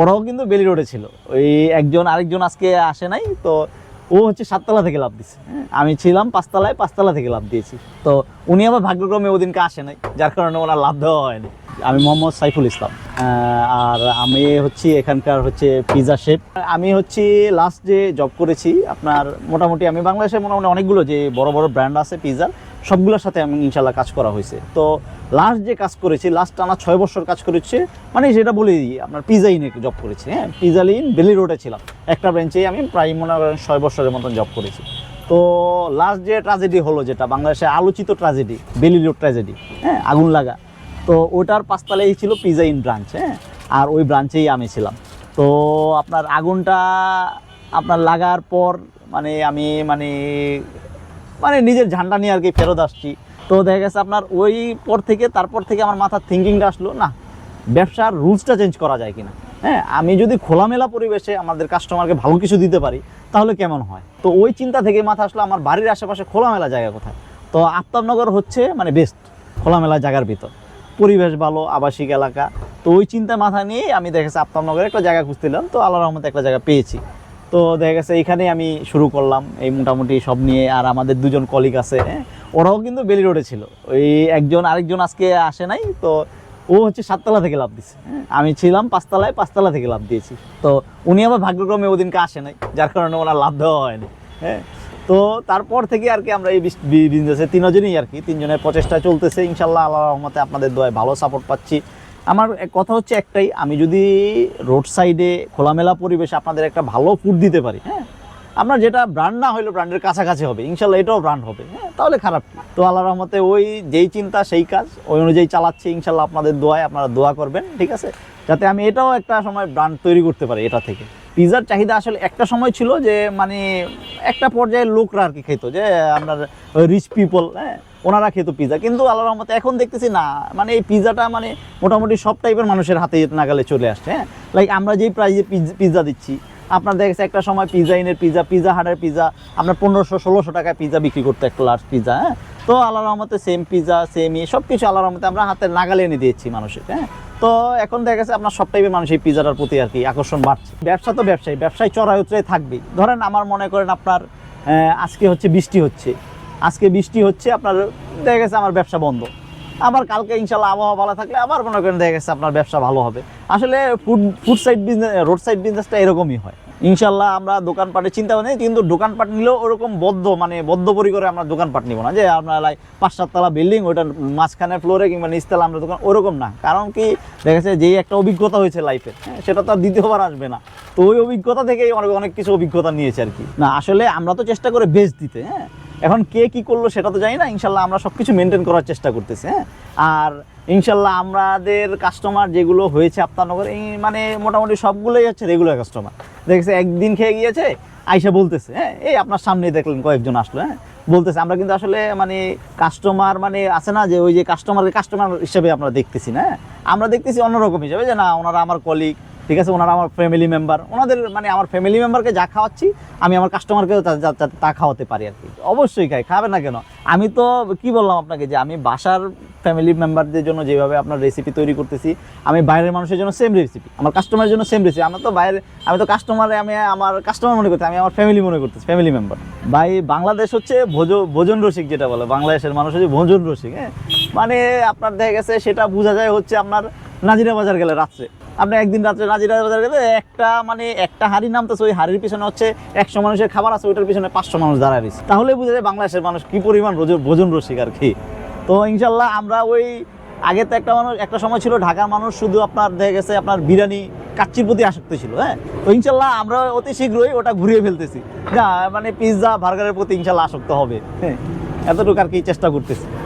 ওরাও কিন্তু বেলি রোডে ছিল। ওই একজন আরেকজন আজকে আসে নাই, তো ও হচ্ছে সাততলা থেকে লাভ দিছে। আমি ছিলাম পাঁচতলায়, পাঁচতলা থেকে লাভ দিয়েছি। তো উনি আবার ভাগ্যক্রমে ওদিনকে আসে নাই, যার কারণে ওনার লাভ দেওয়া হয়নি। আমি মোহাম্মদ সাইফুল ইসলাম আর আমি হচ্ছি এখানকার হচ্ছে পিজা শেফ। আমি হচ্ছি লাস্ট যে জব করেছি, আপনার মোটামুটি আমি বাংলাদেশে মোটামুটি অনেকগুলো যে বড় বড় ব্র্যান্ড আছে পিজার সবগুলোর সাথে আমি ইনশাল্লাহ কাজ করা হয়েছে। তো লাস্ট যে কাজ করেছি লাস্ট টানা ছয় বছর কাজ করেছে মানে যেটা বলে দিই, আপনার পিজা ইনে জব করেছি হ্যাঁ? পিজা ইন বেলি রোডে ছিলাম। একটা ব্রাঞ্চেই আমি প্রায় মনে করেন ছয় বছরের মতন জব করেছি। তো লাস্ট যে ট্র্যাজেডি হলো যেটা, বাংলাদেশে আলোচিত ট্র্যাজেডি বেলি রোড ট্র্যাজেডি হ্যাঁ? আগুন লাগা। তো ওটার পাঁচতলায় ছিল পিজা ইন ব্রাঞ্চ হ্যাঁ? আর ওই ব্রাঞ্চেই আমি ছিলাম। তো আপনার আগুনটা আপনার লাগার পর মানে আমি মানে মানে নিজের ঝান্ডা নিয়ে আর কি ফেরত আসছি। তো দেখা গেছে আপনার ওই পর থেকে, তারপর থেকে আমার মাথার থিঙ্কিংটা আসলো, না, ব্যবসার রুলসটা চেঞ্জ করা যায় কিনা। হ্যাঁ আমি যদি খোলামেলা পরিবেশে আমাদের কাস্টমারকে ভালো কিছু দিতে পারি, তাহলে কেমন হয়? তো ওই চিন্তা থেকে মাথা আসলো আমার বাড়ির আশেপাশে খোলামেলা জায়গা কোথায়? তো আফতাবনগর হচ্ছে মানে বেস্ট খোলামেলা জায়গার ভিতর। পরিবেশ ভালো, আবাসিক এলাকা। তো ওই চিন্তা মাথা নিয়ে আমি দেখেছি আফতাবনগরে একটা জায়গা খুঁজছিলাম, তো আল্লাহ রহমতে একটা জায়গা পেয়েছি। তো দেখা গেছে এইখানেই আমি শুরু করলাম এই মোটামুটি সব নিয়ে আর আমাদের দুজন কলিগ আছে হ্যাঁ, ওরাও কিন্তু বেলি রোডে ছিল। ওই একজন আরেকজন আজকে আসে নাই তো ও হচ্ছে সাততলা থেকে লাভ দিছে হ্যাঁ, আমি ছিলাম পাঁচতলায় পাঁচতলা থেকে লাভ দিয়েছি। তো উনি আবার ভাগ্যক্রমে ওদিনকে আসে নাই যার কারণে ওনার লাভ দেওয়া হয়নি হ্যাঁ? তো তারপর থেকে আর কি আমরা এই বিজনেসে তিনজনই আর কি তিনজনের প্রচেষ্টা চলতেছে। ইনশাল্লাহ আল্লাহ রহমতে আপনাদের দোয়ায় ভালো সাপোর্ট পাচ্ছি। আমার কথা হচ্ছে একটাই, আমি যদি রোড সাইডে খোলামেলা পরিবেশে আপনাদের একটা ভালো ফুড দিতে পারি হ্যাঁ? আপনার যেটা ব্র্যান্ড না হলেও ব্র্যান্ডের কাছাকাছি হবে, ইনশাল্লাহ এটাও ব্র্যান্ড হবে হ্যাঁ? তাহলে খারাপ কি? তো আল্লাহ রহমতে ওই যেই চিন্তা, সেই কাজ, ওই অনুযায়ী চালাচ্ছি, ইনশাল্লাহ আপনাদের দোয়ায় আপনারা দোয়া করবেন, ঠিক আছে? যাতে আমি এটাও একটা সময় ব্র্যান্ড তৈরি করতে পারি এটা থেকে। পিৎজার চাহিদা আসলে একটা সময় ছিল যে মানে একটা পর্যায়ে লোকরা আর কি খেত যে আপনার রিচ পিপল হ্যাঁ? ওনারা খেত পিৎজা কিন্তু আল্লাহ রহমতে এখন দেখতেছি না। মানে এই পিৎজাটা মানে মোটামুটি সব টাইপের মানুষের হাতে নাগালে চলে আসছে হ্যাঁ? লাইক আমরা যেই প্রাইজে পিৎজা দিচ্ছি, আপনার দেখেছে একটা সময় পিৎজা ইনের পিৎজা পিৎজা হাটের পিৎজা আপনার পনেরোশো, ষোলোশো টাকায় পিৎজা বিক্রি করতে একটা লার্জ পিৎজা হ্যাঁ? তো আল্লাহ রহমতে সেম পিৎজা সেম ইয়ে সব কিছু আল্লাহ রহমতে আমরা হাতে নাগালে এনে দিয়েছি মানুষের হ্যাঁ? তো এখন দেখা গেছে আপনার সব টাইপের মানুষ এই পিৎজাটার প্রতি আর কি আকর্ষণ বাড়ছে। ব্যবসা তো ব্যবসায়ী, ব্যবসায় চড়াই উতরাই থাকবেই। ধরেন আমার মনে করেন আপনার আজকে হচ্ছে বৃষ্টি হচ্ছে। আজকে বৃষ্টি হচ্ছে, আপনার দেখা গেছে আমার ব্যবসা বন্ধ। আবার কালকে ইনশাল্লাহ আবহাওয়া ভালো থাকলে আবার মনে করেন দেখা গেছে আপনার ব্যবসা ভালো হবে। আসলে food food side business road side বিজনেসটা এরকমই হয়। ইনশাল্লাহ আমরা দোকানপাটে চিন্তা নেই, কিন্তু দোকানপাট নিলেও ওরকম বদ্ধ মানে বদ্ধপরি করে আমরা দোকানপাট নিব না। যে আপনার লাই পাঁচ সাততলা বিল্ডিং ওইটার মাঝখানে ফ্লোরে কিংবা নিচতলা আমরা দোকান, ওরকম না। কারণ কি, দেখা যাচ্ছে যেই একটা অভিজ্ঞতা হয়েছে লাইফে হ্যাঁ সেটা তো আর দ্বিতীয়বার আসবে না। তো ওই অভিজ্ঞতা থেকেই অনেক অনেক কিছু অভিজ্ঞতা নিয়েছে আর কি। না, আসলে আমরা তো চেষ্টা করে বেচ দিতে হ্যাঁ। এখন কে কি করল সেটা তো জানি না, ইনশাল্লাহ আমরা সব কিছু মেনটেন করার চেষ্টা করতেছি হ্যাঁ? আর ইনশাল্লাহ আমাদের কাস্টমার যেগুলো হয়েছে আপনার এই মানে মোটামুটি সবগুলোই হচ্ছে রেগুলার কাস্টমার দেখেছে, একদিন খেয়ে গিয়েছে, আইসা বলতেছে হ্যাঁ? এই আপনার সামনেই দেখলেন কয়েকজন আসলো হ্যাঁ? বলতেছে, আমরা কিন্তু আসলে মানে কাস্টমার মানে আছে না যে ওই যে কাস্টমারকে কাস্টমার হিসেবে আমরা দেখতেছি না হ্যাঁ? আমরা দেখতেছি অন্যরকম হিসেবে যে না, ওনারা আমার কলিগ ঠিক আছে, ওনারা আমার ফ্যামিলি মেম্বার ওনাদের মানে আমার ফ্যামিলি মেম্বারকে যা খাওয়াচ্ছি, আমি আমার কাস্টমারকেও তা- খাওয়াতে পারি আর কি। অবশ্যই খাই, খাবে না কেন? আমি তো কি বললাম আপনাকে যে, আমি বাসার ফ্যামিলি মেম্বারদের জন্য যেভাবে আপনার রেসিপি তৈরি করতেছি, আমি বাইরের মানুষের জন্য সেম রেসিপি আমার কাস্টমারের জন্য সেম রেসিপি আমার তো বাইরে, আমি তো কাস্টমারে আমি আমার কাস্টমার মনে করতে আমি আমার ফ্যামিলি মনে করতেছি ফ্যামিলি মেম্বার ভাই, বাংলাদেশ হচ্ছে ভোজ, ভোজন রসিক যেটা বলে, বাংলাদেশের মানুষ হচ্ছে ভোজন রসিক হ্যাঁ? মানে আপনার দেখা গেছে, সেটা বোঝা যায় হচ্ছে আপনার নাজিরা বাজার গেলে রাত্রে। আপনি একদিন রাত্রে নাজিরা বাজার গেলে একটা মানে একটা হাড়ি নামতেছে ওই হাড়ির পিছনে হচ্ছে একশো মানুষের খাবার আছে, ওইটার পিছনে পাঁচশো মানুষ দাঁড়ায় রয়েছে। তাহলে বুঝে যায় বাংলাদেশের মানুষ কি পরিমাণ ভোজন রসিক আর কি। তো ইনশাল্লাহ আমরা ওই আগে তো একটা মানুষ একটা সময় ছিল ঢাকার মানুষ শুধু আপনার দেখা গেছে আপনার বিরিয়ানি কাচ্চির প্রতি আসক্ত ছিল হ্যাঁ? তো ইনশাল্লাহ আমরা অতি শীঘ্রই ওটা ঘুরিয়ে ফেলতেছি। না মানে পিৎজা বার্গারের প্রতি ইনশাল্লাহ আসক্ত হবে হ্যাঁ? এতটুকু আর কি চেষ্টা করতেছি।